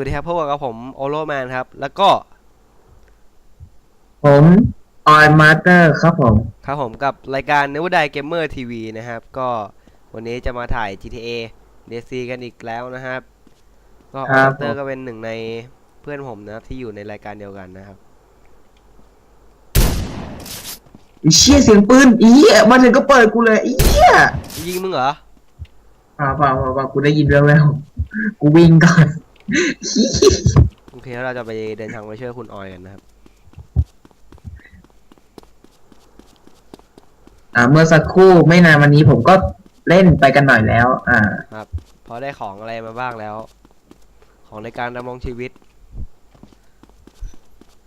วัสดีครับพบกับผมโอโรแมนครับ แล้วก็ ผมออยมาสเตอร์ครับผม ครับผมกับรายการ Never Die Gamer TV นะครับ ก็วันนี้จะมาถ่าย GTA DC กันอีกแล้วนะครับ ก็คอรัอบเตอผมร์ก็เป็นหนึ่งในเพื่อนผมนะครับ ที่อยู่ในรายการเดียวกันนะครับอีเชี่ยเสียงปืนอีเหี้ยมาถึงก็เปิดกูเลยอีเหี้ยยิงมึงเหรอเปล่าเปล่าเปล่าเปล่ากูได้ยินแว่วๆกูวิ่งก่อน โอเคแล้วเราจะไปเดินทางไปช่วยคุณออยกันนะครับ อ่าเมื่อสักครู่ไม่นานวันนี้ผมก็เล่นไปกันหน่อยแล้ว อ่า พอได้ของอะไรมาบ้างแล้ว ของในการดำรงชีวิต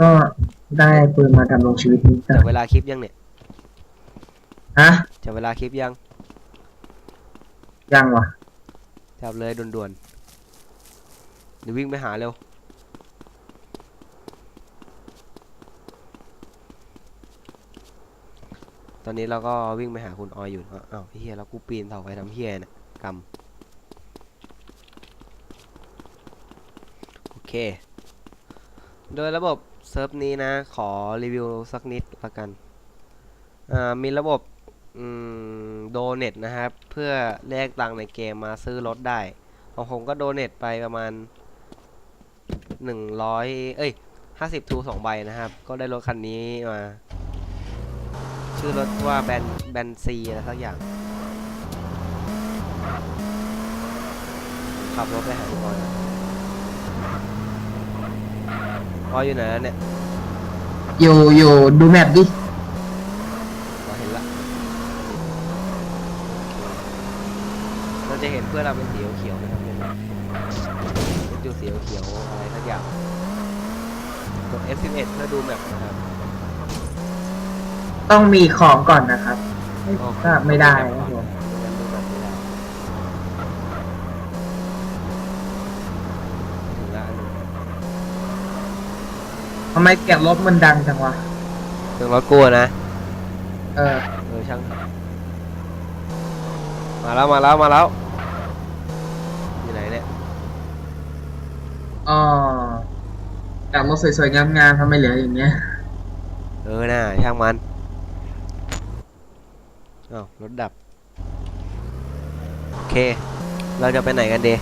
ก็ได้ปืนมาดำรงชีวิตนิดหน่จัอบยเวลาคลิปยังเนี่ยฮะจับเวลาคลิปยัง ยังวะจับเลยด่วนๆ เดี๋ยววิ่งไปหาเร็ว ตอนนี้เราก็วิ่งไปหาคุณออยอยู่นะอ้าวเฮียแล้วกูปีนเสาไฟทำเฮียเนี่ยกำโอเค โดยระบบเซิร์ฟนี้นะ ขอรีวิวสักนิดละกัน อ่า มีระบบโดเน็ตนะครับ เพื่อแลกตังค์ในเกมมาซื้อรถได้ของผมก็โดเน็ตไปประมาณ หนึ่งร้อยเอ้ยห้าสิบทูสองใบนะครับ ก็ได้รถคันนี้มา ชื่อรถว่าแบนแบนซีอะไรสักอย่าง ขับรถไปหาคุณบอยก่อนบอยอยู่ไหนแล้วเนี่ยอยู่อยู่ดูแมปดิเราเห็นละเราจะเห็นเพื่อนเราเป็นสีเขียวๆนะครับเนี่ยเป็นจุดสีเขียวๆอะไรสัก อย่างกด F11 เพื่อดูแมปนะครับ ต้องมีของก่อนนะครับก็ไม่ได้ดูคแมรับปผก่อมนไม่งั้นดูแมปไม่ได้ถึงละอันหนึงทำไมเสียงรถมันดังจังวะถึงรถกลัวนะ เออ เออช่าง มาแล้วมาแล้วมาแล้วอยู่ไหนเนี่ย อ๋อ แต่รถสวยๆงามๆทำไมเหลืออย่างเงี้ยเออน่าช่างมันอ้าวรถดับ โอเค เราจะไปไหนกันดี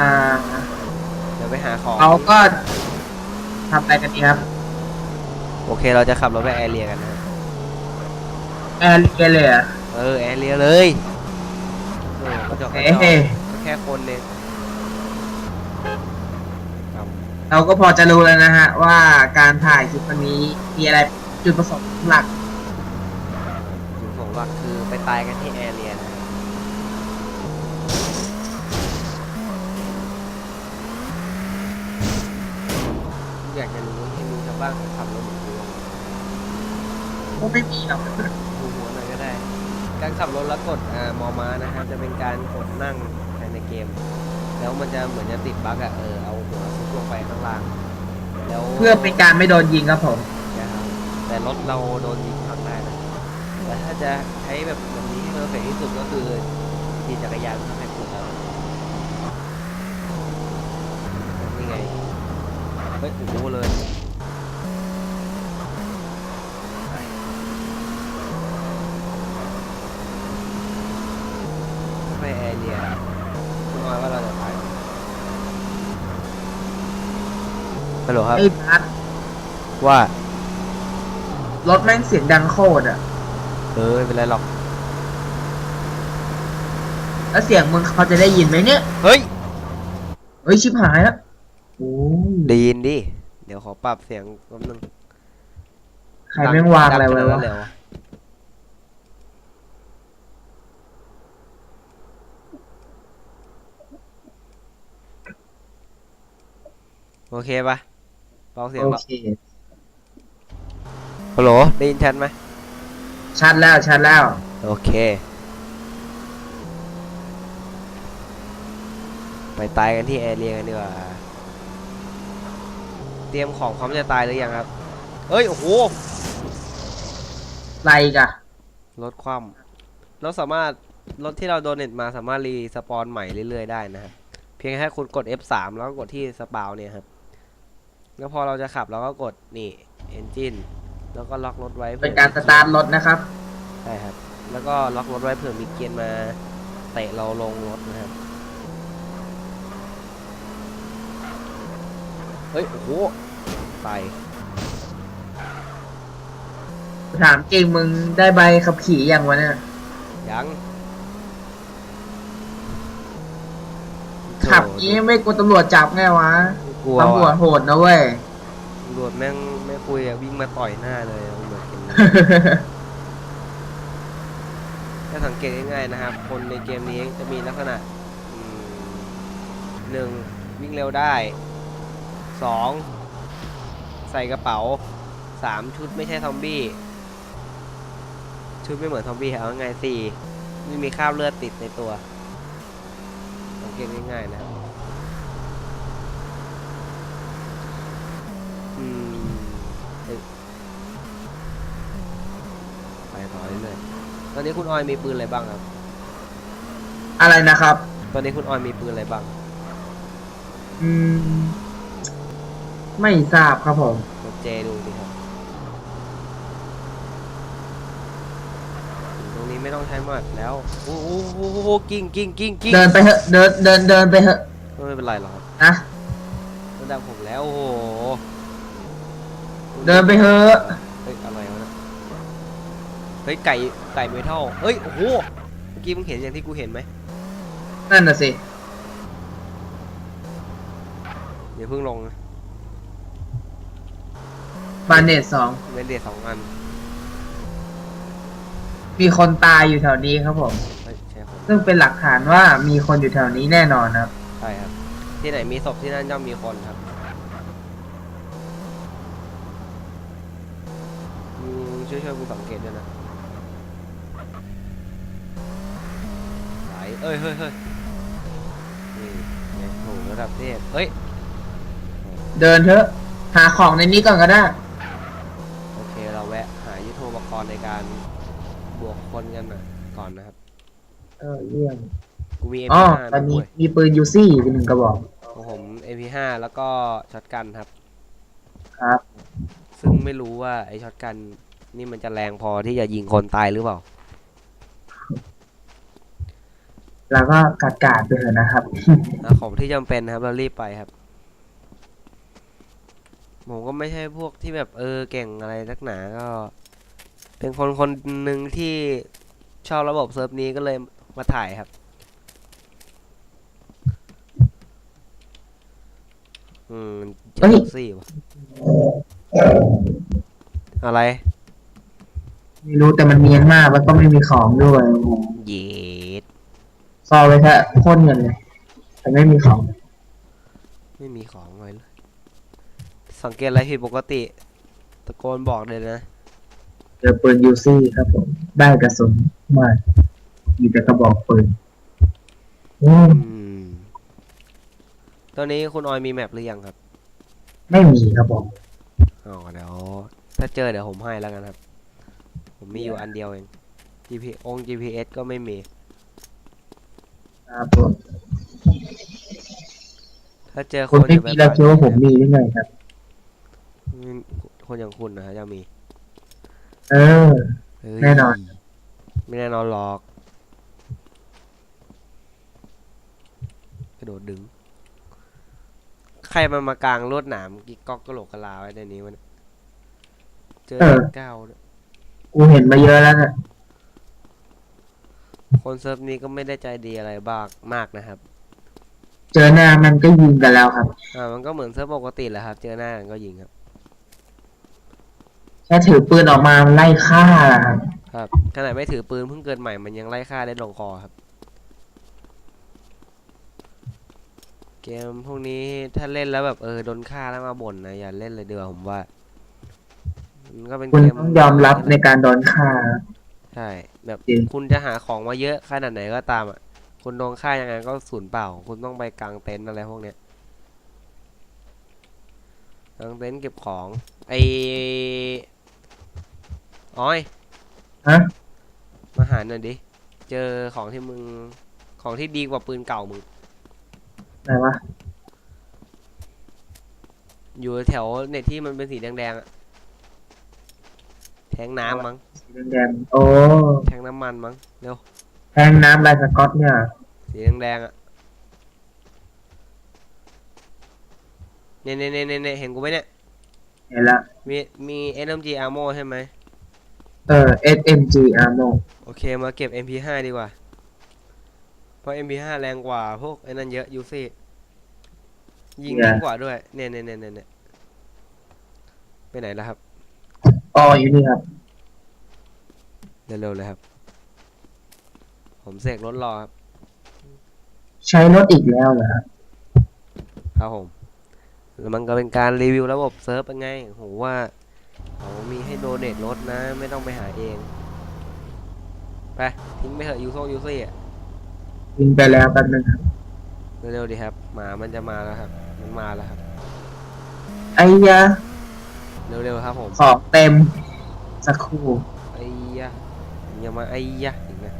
อ่าเดี๋ยวไปหาของ เราก็ทำอะไรกันดีครับโอเค เราจะขับรถไปแอร์เรียกันนะ แอร์เรียเลยเหรอะ เออ แอร์เรียเลยโอ้กระจกกระเอ๊จกะก็แค่คนเองครับ เราก็พอจะรู้แล้วนะฮะ ว่าการถ่ายคลิปวันนี้มีอะไรจุดประสงค์หลัก จุดประสงค์หลักคือไปตายกันที่แอร์เรียนะอยากจะรู้ที่มีชาวบ้านเขาขับรถเหมือนกูก็ไม่มีหรอกดูหัวหน่อยก็ได้ การขับรถแล้วกดอ่ามอม้านะครับจะเป็นการกดนั่งภายในเกม แล้วมันจะเหมือนจะติดบั๊กอะเออ ไปข้างล่างแล้วเพื่อเป็นการไม่โดนยิงครับผม นะครับแต่รถเราโดนยิงพังได้นะแต่ถ้าจะใช้แบบแบบนี้ให้เพอร์เฟกที่สุดก็คือขี่จักรยานทำให้สุดแล้วนี่ไงเฮ้ยโอ้โหเลยไปแอร์เรียคุณออยว่าเราจะไป ฮัลโหลครับ ไอ้พัดว่า รถแม่งเสียงดังโคตรอะ เออไม่เป็นไรหรอก แล้วเสียงมึงเขาจะได้ยินไหมเนี่ย เฮ้ย เฮ้ยชิบหายแล้วโอ้ยได้ยินดิ เดี๋ยวขอปรับเสียงแป๊บนึงใครแม่งวางอะไรไว้ดัวะขนาดนั้นเลยวะโอเคปะ เบาเสียงโอแล้วเค ฮัลโหลได้ยินชัดไหมชัดแล้วชัดแล้ว โอเค ไปตายกันที่แอร์เรียกันดีกว่า เตรียมของพร้อมจะตายหรือยังครับเฮ้ย โอ้โห ไรกะลดความ เราสามารถ รถที่เราโดเนตมาสามารถรีสปอนใหม่เรื่อยๆได้นะครับ เพียงแค่คุณกด F3 แล้วก็กดที่สปาวเนี่ยครับ แล้วพอเราจะขับเราก็กดนี่ engine แล้วก็ล็อกรถไว้เป็นการสตาร์ทรถนะครับ ใช่ครับ แล้วก็ล็อกรถไว้เผื่อมีเกียร์มาเตะเราลงรถนะครับ เฮ้ย โอ้โหไปถามจริงมึงได้ใบขับขี่อย่างวะเนี่ยยังขับนี้ไม่กลัวตำรวจจับไงวะ กลัวตำรวจว่ะโหดนะเว้ยตำรวจแม่งไม่คุยอะวิ่งมาต่อยหน้าเลยอะตำรวจเก่งนะถ้าสังเกตง่ายๆนะครับ คนในเกมนี้จะมีลักษณะอืมหนึ่งวิ่งเร็วได้สองใส่กระเป๋าสามชุดไม่ใช่ซอมบี้ ชุดไม่เหมือนซอมบี้เอาไงายสี่ไม่มีคราบเลือดติดในตัว สังเกตง่ายๆนะครับ อืมเอ้ย ไปต่อเรื่อยๆตอนนี้คุณออยมีปืนอะไรบ้างครับ อะไรนะครับ ตอนนี้คุณออยมีปืนอะไรบ้าง อืม ไม่ทราบครับผม กดเจดูดิครับ ตรงนี้ไม่ต้องใช้หมัดแล้ว โอ้โหโอ้โหโอ้โหกิ้งกิ้งกิ้งกิ้งเดินไปเถอะ เดินเดินเดินไปเถอะไม่เป็นไรหรอกครับนะ ระดับผมแล้ว โอ้โห เดินไปเถอะเฮ้ยอะไรวะเนะเฮ้ยไก่ไก่เมทัลเฮ้ยโอ้โหเมื่อกี้มึงเห็นอย่างที่กูเห็นไหมนั่นน่ะสิเดี๋ยวเพิ่งลงนะบาเนตสองเวนเดทสองอันมีคนตายอยู่แถวนี้ครับผม เฮ้ยใช่ครับซึ่งเป็นหลักฐานว่ามีคนอยู่แถวนี้แน่นอนครับ ใช่ครับ ที่ไหนมีศพที่นั่นย่อมมีคนครับอืม ช่วยช่วยๆกูสังเกตด้วยนะไหลเอ้ยเฮ้ยเฮ้ยนี่ไงโหระดับเทพเฮ้ย เดินเถอะ หาของในนี้ก่อนก็ได้ โอเคเราแวะ หายุทโธปกรณ์ในการบวกคนกันนะก่อนนะครับ เออเยี่ยมกูมี อ๋อ MP5 ตอนนะนี้เว้ยมีปืนยูซี่เป็นหนึ่งกระบอกของผม MP5 แล้วก็ช็อตกันครับ ครับ ซึ่งไม่รู้ว่าไอช็อตกัน นี่มันจะแรงพอที่จะยิงคนตายหรือเปล่า แล้วก็กาดกาดๆไปเถอะนะครับหาของที่จำเป็นนะครับเรารีบไปครับ ผมก็ไม่ใช่พวกที่แบบเออเก่งอะไรนักหนาก็ เป็นคนคนหนึ่งที่ชอบระบบเซิร์ฟนี้ก็เลยมาถ่ายครับ อืมเฮ้ยเจ็ดสี่วะอะไร ไม่รู้แต่มันเนียนมากแล้วก็ไม่มีของด้วยโอ้โหเย็ดซอไปแค่พ่นเงินเลยแต่ไม่มีของ ไม่มีของไว้เลยสังเกตอะไรผิดปกติ ตะโกนบอกเลยนะเจอปืนยูซี่ครับผม ได้กระสุนมากมีแต่กระบอกปืนอืมอืมตอนนี้คุณออยมีแมปหรือยังครับ ไม่มีครับผมอ๋อเดี๋ยวถ้าเจอเดี๋ยวผมให้แล้วกันครับ ผมมีอยู่อันเดียวเอง GP องค์ GPS ก็ไม่มี ครับผมถ้าเจอคคุณนไม่อย่าปมีแล้วคิดว่าผมมีหรือไงครับอืมคนอย่างคุณนะฮะจะมีเออ เฮ้ยแน่นอน ไม่แน่นอนหรอก กระโดดดึง ใครมันมากลางลวดหนามกิ๊กก๊อกกระโหลกกะลาไว้ในนี้วะเนี่ยเจอเออเด็กเก้าด้วย กูเห็นมาเยอะแล้วนะคนเซิร์ฟนี้ก็ไม่ได้ใจดีอะไรบ้างมากนะครับเจอหน้ามันก็ยิงกันแล้วครับ อ่ามันก็เหมือนเซิร์ฟปกติแหละครับ เจอหน้ากันก็ยิงครับแค่ถือปืนออกมามันไล่ฆ่าครับครับขนาดไม่ถือปืนเพิ่งเกิดใหม่มันยังไล่ฆ่าได้ลงคอครับ เกมพวกนี้ถ้าเล่นแล้วแบบเออโดนฆ่าแล้วมาบ่นนะอย่าเล่นเลยเดือผมว่า มันก็เป็นคุณเกมต้องยอมรับในการโดนฆ่า ใช่แบบจริง คุณจะหาของมาเยอะขนาดไหนก็ตามอะ คุณโดนฆ่ายังไงก็สูญเปล่า คุณต้องไปกางเต็นท์อะไรพวกเนี้ยกางเต็นท์เก็บของไออ้อยฮะมาหาหน่อยดิเจอของที่มึงของที่ดีกว่าปืนเก่ามึง ไหนวะอยู่แถวเน็ตที่มันเป็นสีแดงๆอะ แทงน้ำมั้งสีแดงๆโอ้แทงน้ำมันมั้งเร็วแทงน้ำลายสก๊อตเนี่ย สีแดงๆอะเนี่ยเนี่ยเนี่ยเนี่ยเห็นกูไหมเนี่ยเห็นละมีมี SMG ammo ใช่ไหมเออ SMG ammo โอเคมาเก็บ MP5 ดีกว่า เพราะ MP5 แรงกว่าพวกไอ้นั่นเยอะยูซี่ยิงเนี่ยยิ่งกว่าด้วยเนี่ยเนี่ยเนี่ยเนี่ยเนี่ยไปไหนแล้วครับ อ๋ออยู่นี่ครับเร็วๆเลยครับ ผมเสกรถรอครับ ใช้รถอีกแล้วเหรอครับครับผมแล้วมันก็เป็นการรีวิวระบบเซิร์ฟเป็นไงโหว่าเขามีให้โดเนทรถนะ ไม่ต้องไปหาเอง ไป ทิ้งไปเถอะยูโซยูซี่อะยิงไปแล้วแป๊บนึงครับเร็วๆดีครับ หมามันจะมาแล้วครับ มันมาแล้วครับ ไอ้ยะ เร็วๆครับผมของเต็ม สักครู่ไอ้ยะอย่ามาไอ้ยะอีกนะ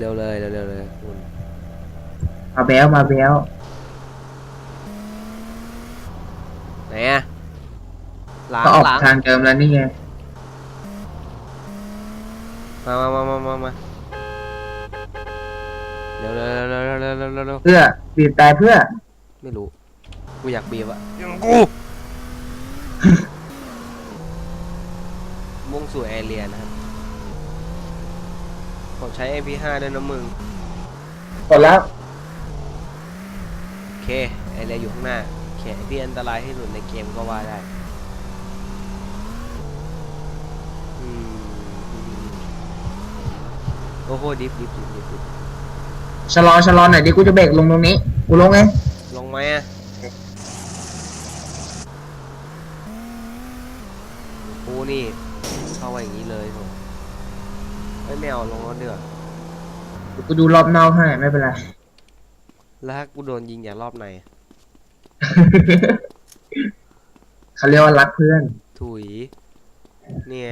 เร็วๆเลยเร็วๆเลยคุณมาแบ้วมาแบ้วไหนอะหลังก็ออกหลังทางเดิมแล้วนี่ไงมามามามามามาเร็วๆเร็วๆเร็วๆเร็วๆเร็วๆเร็วๆเร็วเพื่อบีบแต่เพื่อๆไม่รู้กูอยากบีบอะยังกู มุ่งสู่แอเรียนะครับผมใช้ MP5 ด้วยนะมึง กดแล้วโอเค แอเรียอยู่ข้างหน้าแขนที่อันตรายที่สุดในเกมก็ว่าได้อืมอืมโอ้โห ดิฟดิฟดิฟดิฟดิฟชะลอชะลอหน่อยดิกูจะเบรกลงตรงนี้ กูลงไงลงไหมอะกู นี่ เข้าไปอย่างนี้เลยผมไม่แมวลงรถเดือดเดี๋ยวกูดูรอบนอกให้ไม่เป็นไร แล้วถ้ากูโดนยิงอย่างรอบในอะเขาเรียกว่ารักเพื่อน ถุย เนี่ย